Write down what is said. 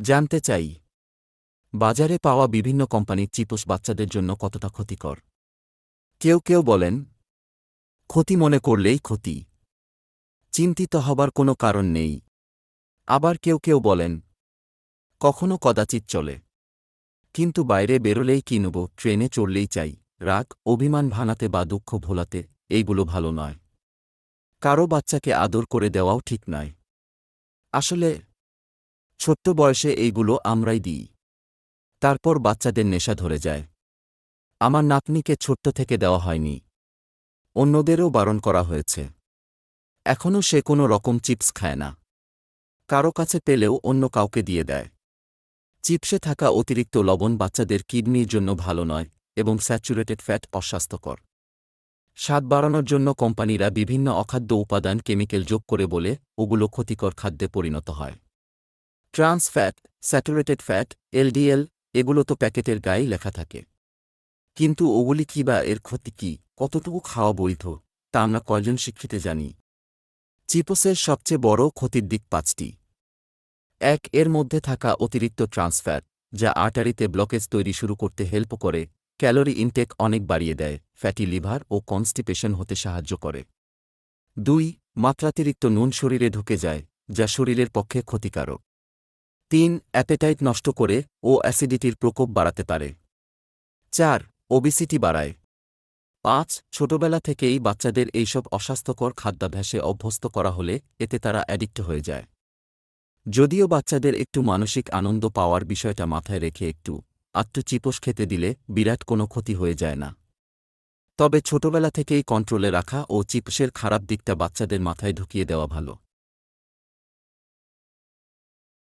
জানতে চাই, বাজারে পাওয়া বিভিন্ন কোম্পানির চিপস বাচ্চাদের জন্য কতটা ক্ষতিকর? কেউ কেউ বলেন, ক্ষতি মনে করলেই ক্ষতি। চিন্তিত হবার কোনো কারণ নেই। আবার কেউ কেউ বলেন, কখনো কদাচিৎ চলে। কিন্তু বাইরে বেরোলেই কিনব ট্রেনে চড়লেই চাই। রাগ, অভিমান ভানাতে বা দুঃখ ভোলাতে এইগুলো ভালো নয়। কারও বাচ্চাকে আদর করে দেওয়াও ঠিক নয়। আসলে ছোট্ট বয়সে এইগুলো আমরাই দিই। তারপর বাচ্চাদের নেশা ধরে যায়। আমার নাতনিকে ছোট্ট থেকে দেওয়া হয়নি। অন্যদেরও বারণ করা হয়েছে। এখনও সে কোনো রকম চিপস খায় না। কারও কাছে পেলেও অন্য কাউকে দিয়ে দেয়। চিপসে থাকা অতিরিক্ত লবণ বাচ্চাদের কিডনির জন্য ভালো নয় এবং স্যাচুরেটেড ফ্যাট অস্বাস্থ্যকর। স্বাদ বাড়ানোর জন্য কোম্পানিরা বিভিন্ন অখাদ্য উপাদান কেমিক্যাল যোগ করে বলে ওগুলো ক্ষতিকর খাদ্যে পরিণত হয়। Trans fat saturated fat, LDL, এগুলো তো প্যাকেটের গায়েই লেখা থাকে। কিন্তু ওগুলি কি বা এর ক্ষতি কি? কতটুকু খাওয়া বৈধ? তা আমরা কয়জন শিক্ষিত জানি। চিপসের সবচেয়ে বড় ক্ষতির দিক পাঁচটি। এক, এর মধ্যে থাকা অতিরিক্ত ট্রান্সফ্যাট যা আর্টারিতে ব্লকেজ তৈরি শুরু করতে হেল্প করে, ক্যালোরি ইনটেক অনেক বাড়িয়ে দেয়, ফ্যাটি লিভার ও কনস্টিপেশন হতে সাহায্য করে। দুই, মাত্রাতিরিক্ত নুন শরীরে ঢুকে যায়, যা শরীরের পক্ষে ক্ষতিকারক। তিন অ্যাপেটাইট নষ্ট করে ও অ্যাসিডিটির প্রকোপ বাড়াতে পারে। চার, ওবিসিটি বাড়ায়। পাঁচ, ছোটবেলা থেকেই বাচ্চাদের এইসব অস্বাস্থ্যকর খাদ্যাভ্যাসে অভ্যস্ত করা হলে এতে তারা অ্যাডিক্ট হয়ে যায়। যদিও বাচ্চাদের একটু মানসিক আনন্দ পাওয়ার বিষয়টা মাথায় রেখে একটু আত্মু চিপস খেতে দিলে বিরাট কোনো ক্ষতি হয়ে যায় না। তবে ছোটবেলা থেকেই কন্ট্রোলে রাখা ও চিপসের খারাপ দিকটা বাচ্চাদের মাথায় ঢুকিয়ে দেওয়া ভালো।